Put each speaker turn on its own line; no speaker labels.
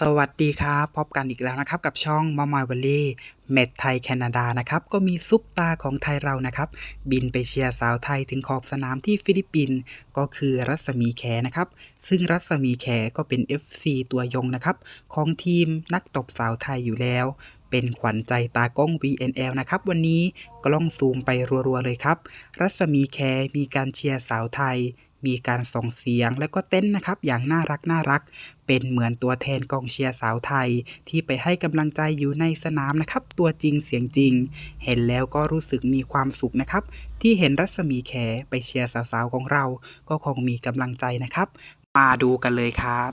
สวัสดีครับ พบกันอีกแล้วนะครับ กับช่องมอมอยวัลเล่เมดไทยแคนาดานะครับ ก็มีซุปตาของไทยเรานะครับ บินไปเชียร์สาวไทยถึงขอบสนามที่ฟิลิปปินส์ก็คือรัศมีแขนะครับ ซึ่งรัศมีแขก็เป็น FC ตัวยงนะครับ ของทีมนักตบสาวไทยอยู่แล้ว เป็นขวัญใจตากล้อง VNL นะครับ วันนี้กล้องซูมไปรัวๆเลยครับ รัศมีแขมีการเชียร์สาวไทย มีการส่งเสียงและก็เต้นนะครับ อย่างน่ารักน่ารัก เป็นเหมือนตัวแทนกองเชียร์สาวไทย ที่ไปให้กำลังใจอยู่ในสนามนะครับ ตัวจริงเสียงจริง เห็นแล้วก็รู้สึกมีความสุขนะครับ ที่เห็นรัศมีแขไปเชียร์สาวๆของเรา ก็คงมีกำลังใจนะครับ มาดูกันเลยครับ